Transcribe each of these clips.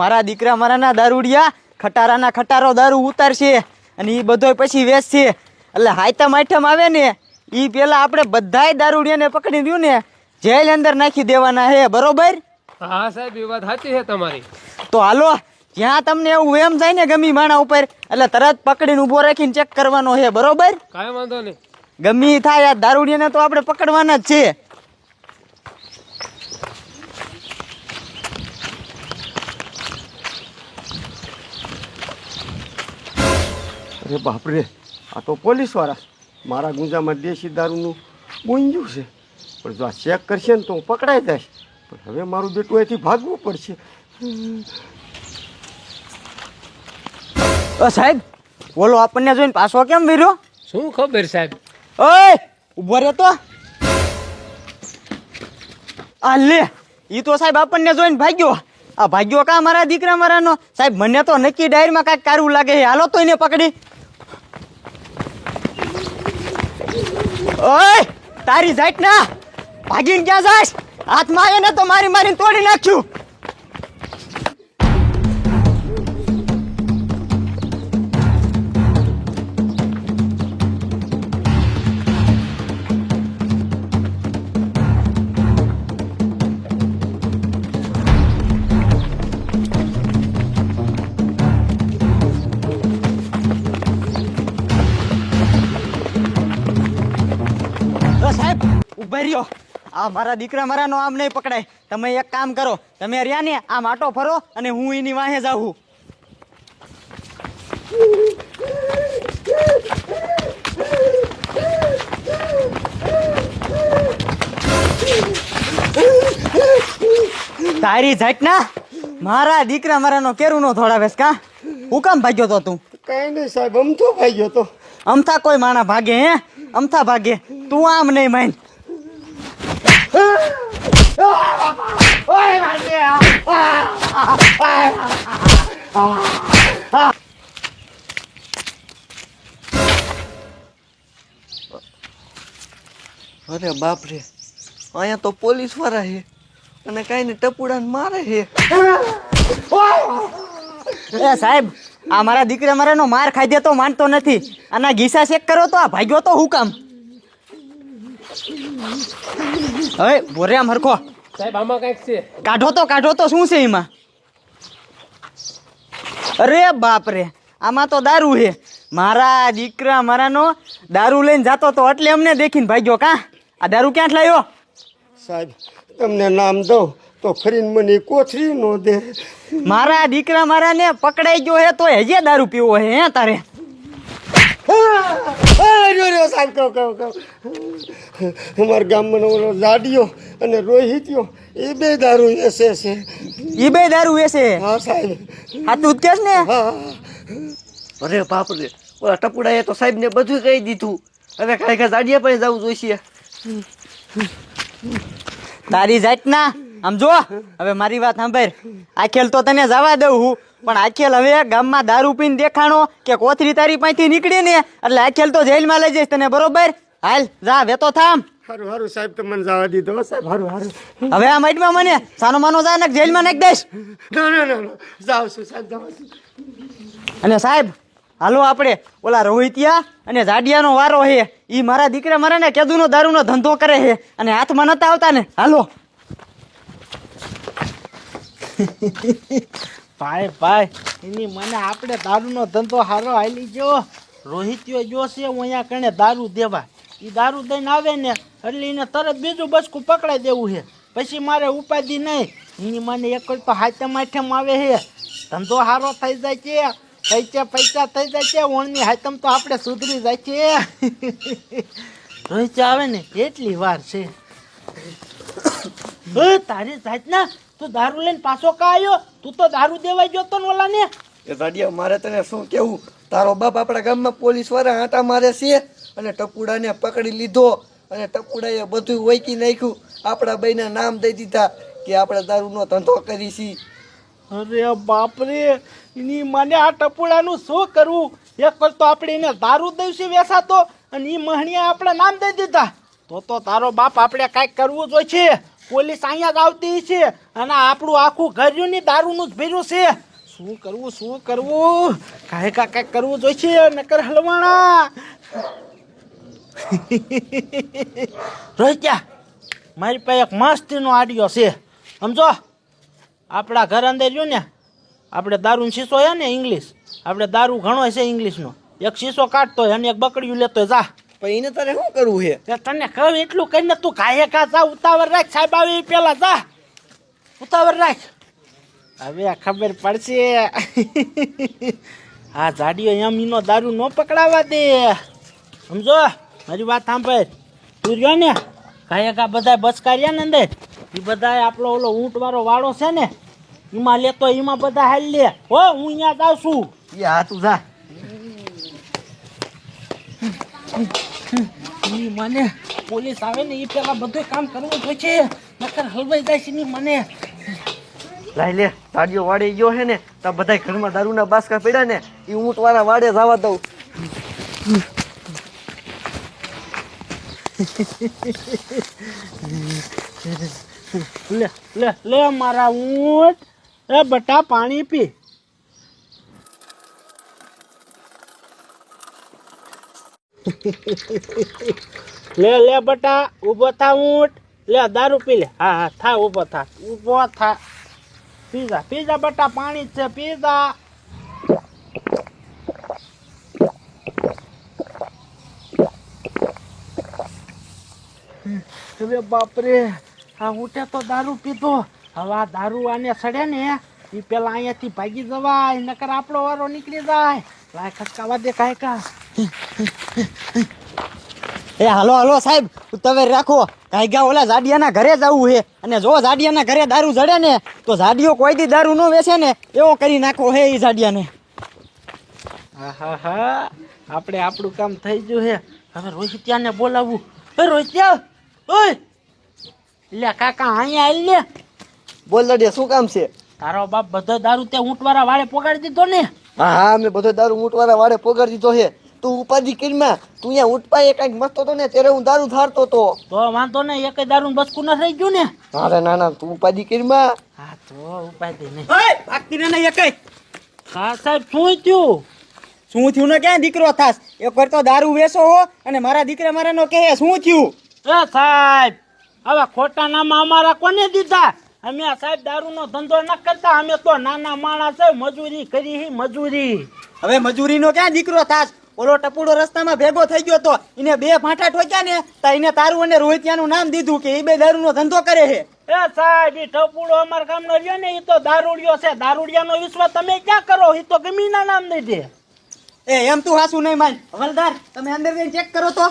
મારા દીકરા મારાના દારૂડિયા ખટારાના ખટારો દારૂ ઉતારશે અને એ બધોય પછી વેચશે. એટલે હાયતમ આઈટમ આવે ને એ પેલા આપણે બધાય દારૂડિયાને પકડી દઉં ને જેલ અંદર નાખી દેવાના હે બરોબર? હા સાહેબ એ વાત સાચી છે તમારી. તો હાલો જ્યાં તમને એવું એમ થાય ને ગમી માણા ઉપર એટલે તરત પકડીને ઊભો રાખીને ચેક કરવાનો છે બરોબર? કાંઈ વાંધો નહીં. ગમી થાય આ દારૂડિયાને તો આપણે પકડવાના જ છે. અરે બાપરે આ તો પોલીસવાળા. મારા ગુંજામાં દેશી દારૂનું ગુંજ્યું છે. પણ જો આ ચેક કરશે ને તો હું પકડાઈ જઈશ. પણ હવે મારું બેટું અહીંથી ભાગવું પડશે. અ સાહેબ બોલો આપણને જોઈને પાછો કેમ વીર્યો? શું ખબર સાહેબ? ઓય ઊભો રહે તો આ લે ઈ તો સાહેબ આપણને જોઈને ભાગ્યો. આ ભાગ્યો કા મારા દીકરા મારાનો? સાહેબ મને તો નક્કી ડાયરમાં કાંઈક કારું લાગે હાલો તો એને પકડી. ઓય, તારી જાઈટ ના ભાગીને ક્યાં જાશ? હાથમાં આવે ને તો મારી મારીને તોડી નાખ્યું. ઊભા રહ્યો. આ મારા દીકરા મારાનો આમ નહીં પકડાય. તમે એક કામ કરો તમે રહ્યા ને આમ આટો ફરો અને હું એની વાહે જાઉં. તારી જાત ના મારા દીકરા મારાનો કેરું નો થોડાવેશ કા? હું કામ ભાગ્યો તો તું? કઈ નહીં સાહેબ અમથો ભાગ્યો તો. અમથા કોઈ માણા ભાગે હે? અમથા ભાગે. તું આમ નહીં માન. અરે બાપ રે અહીંયા તો પોલીસવાળા છે અને કાંઈ ને ટપુડાને મારે એ સાહેબ, આ મારા દીકરા મારાનો માર ખાઈ દે તો માનતો નથી. આના ગીસા ચેક કરો તો આ ભાગ્યો તો હું કામ હવે ભોરે આમ હરખો. સાહેબ આમાં કંઈક છે. કાઢો તો કાઢો તો શું છે એમાં? અરે બાપ રે આમાં તો દારૂ છે. મારા દીકરા મારાનો દારૂ લઈને જાતો તો એટલે અમને દેખીને ભાગ્યો કા? આ દારૂ ક્યાં લાવ્યો સાહેબ તમને નામ દઉં તો ફરીને મને કોથરી નો દે. મારા દીકરા મારાને પકડાઈ ગયો હે તો હજે દારૂ પીવો હે હે તારે? અરે રે સાહેબ કહો કહો કહો. અમારા ગામમાં ઓલો જાડિયો અને રોહિત્યો એ બે દારૂ એસે છે. ઈ બે દારૂ વેસે હા સાહેબ. આ તું ને? અરે બાપ રે ઓલા ટપુડાએ તો સાહેબને બધું કહી દીધું. હવે કાંઈ કાંઈ જાડિયા પણ જવું જોઈશે. તારી જાત ના આમ જો હવે મારી વાત સાંભળ. આખેલ તો તને જવા દઉં હું. પણ આખેલ હવે ગામમાં દારૂ પીને દેખાણો કે કોથરી તારી પાસેથી નીકળી ને એટલે આખેલ તો જેલમાં લઈ જઈશ તને બરોબર? હાલ જા વેતો થામ. હારું હારું સાહેબ તમને જવા દીધો સાહેબ. હારું હારું. હવે આ માઇટમાં મને સાનો માનો જા ને જેલમાં નાખી દઈશ. ના ના ના જાવ છું સાહેબ જાઉં અને સાહેબ હાલો આપણે ઓલા રોહિતિયા અને જાડિયાનો વારો છે એ મારા દીકરા મારા ને કેદુનો દારૂનો ધંધો કરે છે અને હાથમાં નતા આવતા ને. હાલો. ભાઈ ભાઈ, એની મને આપણે દારૂનો ધંધો સારો હાલી ગયો. રોહિત્યો જો છે, હું અહીંયા કણે દારૂ દેવા. એ દારૂ દઈને આવે ને, એટલે એને તરત બીજું બસકું પકડાઈ દેવું છે. પછી મારે ઉપાધિ નહીં. એની મને એક તો હાથે માઠેમ આવે છે. ધંધો સારો થઈ જાય છે. પૈસા પૈસા થઈ જાય છે. ઓણની હાથમ તો આપણે સુધરી જાય છે. રોહિત આવે ને કેટલી વાર છે. તારી જાતના તું દારૂ લઈને પાછો કા આવ્યો તું તો દારૂ દેવાઈ ગયો તો ઓલા ને એ રાડિયા મારે તને શું કેવું? તારો બાપ આપણા ગામમાં પોલીસવાળા આંટા મારે છે અને ટપુડાને પકડી લીધો અને ટપુડાએ બધું વૈકી નાખ્યું. આપણા ભાઈના નામ દઈ દીધા કે આપણે દારૂનો ધંધો કરી છી. અરે બાપરે એની મને આ ટપુડાનું શું કરવું? એક તો આપણે એને દારૂ દઈશું વેસાતો અને એ મહણીએ આપણા નામ દઈ દીધા. તો તો તારો બાપ આપણે કાંઈક કરવું જોઈએ પોલીસ અહીંયા જ આવતી છે અને આપણું આખું ઘર્યું ની દારૂનું જ ભીરું છે. શું કરવું શું કરવું? કાંઈ કાંઈ કાંઈક કરવું જોઈશે, નકર હલવાણા. રોહિત્યા મારી પાસે એક મસ્તીનો આડિયો છે. સમજો? આપણા ઘર અંદર રહ્યું ને, આપણે દારૂનો શીશો છે ને ઇંગ્લિશ આપણે દારૂ ઘણો છે ઇંગ્લિશનો એક શીશો કાઢતો હોય અને એક બકડીયું લેતો જા. પણ એને તારે શું કરવું છે? તને કહું એટલું કરીને તું કાયે કા જા ઉતાવળ રાખ સાહેબ આવે પેલા જા. ઉતાવળ રાખ. હવે આ ખબર પડશે. આ જાડીઓ એમ એનો દારૂ ન પકડાવા દે. સમજો? મારી વાત સાંભળ. તું રહ્યો ને? કાંઈ કા બધા બચકાર્યા ને અંદર. એ બધા આપણો ઓલો ઊંટ વાળો વાળો છે ને એમાં લેતો એમાં બધા હાલ લે. હો હું અહીંયા જાઉં છું. એ હા તું જા. ઈ મને પોલીસ આવે ને એ પેલા બધું કામ કરવું જોઈએ છે. નકર હલવાઈ જાય છે ની મને. લાઈ લે તાડીઓ વાડે ગયો હે ને તા બધા ઘરમાં દારૂના બાસકા પડ્યા ને એ ઊંટ વાળા વાડે જવા દઉં. લે લે લે મારા ઊંટ. એ બટા પાણી પી. લે લે બટા ઊભો થા ઊંટ. લે દારૂ પી લે. હા હા થા ઊભો થા. ઊભો થા. પીઝા પીઝા બટા પાણી છે પીઝા હવે બાપરે આ ઊંટે તો દારૂ પીધો. હવે આ દારૂ આને સડે ને એ પેલા અહીંયાથી ભાગી જવાય નકર આપણો વારો નીકળી જાય. લાય ખસકાવા દે કાંઈ કા એ હાલો હાલો સાહેબ તમે રાખો. કાંઈ ગા ઓલા જાડિયાના ઘરે જવું છે. અને જો જાડિયાના ઘરે દારૂ જડે ને તો જાડિયો કોઈ દી દારૂ ન વેચે ને એવો કરી નાખો હે એ જાડિયાને. હા હા હા આપણે આપણું કામ થઈ ગયું છે. હવે રોહિત્યાને બોલાવવું હે રોહિત્યા ઓય! લે કાકા અહીંયા આવી લે. બોલ દે શું કામ છે? તારો બાપ બધો દારૂ તે ઊંટવાળા વાળે પોગાડી દીધો ને? હા હા મેં બધો દારૂ ઊંટ વાળા પોગાડી દીધો છે. તું ઉપાધિ કરીમાં તું અહીંયા ઊંટ પાસે મસ્તો તો હતો ને ત્યારે હું દારૂ ધારતો હતો તો વાંધો ને એક દારૂ બસકું ન થઈ ગયું ને? અરે ના ના તું ઉપાધિ કરીમાં હા તો ઉપાય દે નહીં. ઓય ભાગતી ને એક હા સાહેબ શું થયું? શું થયું ને ક્યાં દીકરો થાસ એક વાર તો દારૂ વેસો હો અને મારા દીકરા મારાનો કહે શું થયું? એ સાહેબ હવે ખોટા નામાં અમારા કોને દીધા? અમે આ સાહેબ દારૂનો ધંધો ન કરતા અમે તો નાના માણસ મજૂરી કરી હી મજૂરી. હવે મજૂરીનો ક્યાં દીકરો થાસ ઓલો ટપુડો રસ્તામાં ભેગો થઈ ગયો તો એને બે ફાંટા ઠોક્યા ને તો એને તારું અને રોહિતિયાનું નામ દીધું કે એ બે દારૂનો ધંધો કરે છે. એ સાહેબ એ ટપુડો અમારા ગામનો રહ્યો ને એ તો દારૂડિયો છે. દારૂડિયાનો વિશ્વાસ તમે ક્યાં કરો? એ તો ગમીના નામ દઈ દે. એ એમ તું હાસું નહીં માન. હવલદાર તમે અંદર જઈને ચેક કરો તો.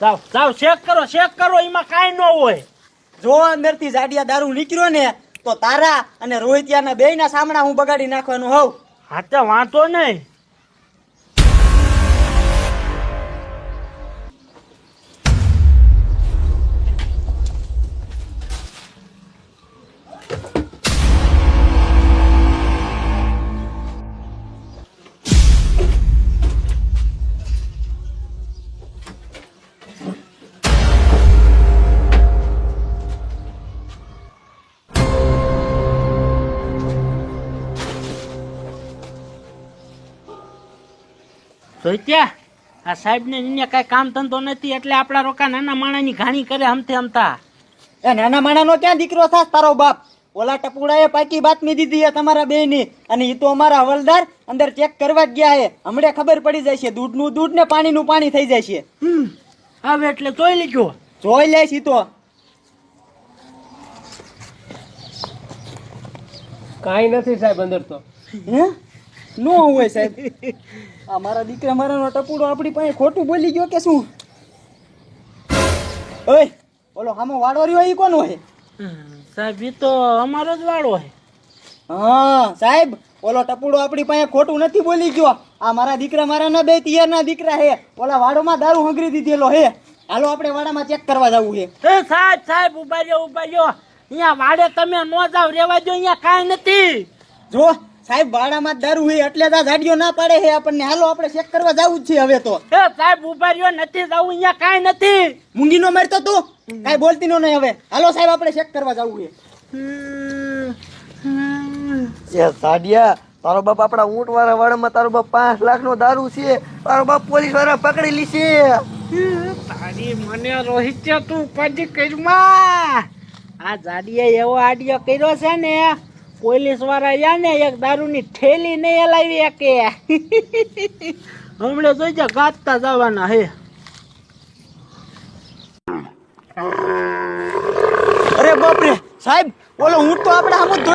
જાવ જાવ ચેક કરો ચેક કરો એમાં કાંઈ ન હોય. જો અંદરથી જાડિયા દારૂ નીકળ્યો ને તો તારા અને રોહિતિયાના બેયના સામણા હું બગાડી નાખવાનું હોઉં. હા તો વાંધો નહીં. જોઈત્યા આ સાહેબને અન્ય કાંઈ કામ ધંધો નથી એટલે આપણા રોકા નાના માણાની ઘાણી કરે હમતે હમતા એ નાના માણાનો ક્યાં દીકરો થાસ તારો બાપ? ઓલા ટપુડાએ પાકી બાતમી દીધી છે તમારા બેયની. અને એ તો અમારા હવલદાર અંદર ચેક કરવા જ ગયા છે. હમણે ખબર પડી જાય છે દૂધનું દૂધ ને પાણીનું પાણી થઈ જાય છે. હમ હવે એટલે જોઈ લીજો. જોઈ લે છે તો. કાંઈ નથી સાહેબ અંદર તો. હે? નો હોય સાહેબ. આ મારા દીકરા મારાનો ટપુડો આપણી પાસે ખોટું બોલી ગયો કે શું? ઓય ઓલો હામો વાડો રહ્યો એ કોનો હોય સાહેબ એ તો અમારો જ વાળો છે હા સાહેબ ઓલો ટપુડો આપણી પાસે ખોટું નથી બોલી ગયો. આ મારા દીકરા મારાના બે તિયારના દીકરા હે. ઓલા વાડોમાં દારૂ હંગરી દીધેલો હે. હાલો આપણે વાડામાં ચેક કરવા જવું છે એ સાહેબ સાહેબ ઊભા રહ્યો ઊભા રહ્યો. અહીંયા વાડે તમે નો જાવ રેવા જો અહીંયા કાંઈ નથી. જો સાહેબ ભાડામાં દર હોય એટલે તો ગાડીઓ ના પાડે છે આપણને. હાલો આપણે ચેક કરવા જવું જ છે હવે તો. એ સાહેબ ઊભા રહ્યો નથી જવું અહીંયા કાઈ નથી. મૂંગી નો મારતો તું? કાઈ બોલતી નો નહીં હવે. હાલો સાહેબ આપણે ચેક કરવા જવું છે. એ સાડિયા તારો બાપ આપણા ઊંટ વાળા વાળામાં તારો બાપ પાંચ લાખ નો દારૂ છે. તારો બાપ પોલીસવાળા પકડી લીશે તારી મને રોહિત તું પછી કર્યું આ જાડીએ એવો આડિયો કર્યો છે ને પોલીસવાળા યા ને એક દારૂની થેલી નહીં હલાવી કે હમણાં જોઈ જા ગાતા જવાના હે. અરે બાપરે, સાહેબ, ઓલો હું તો આપણે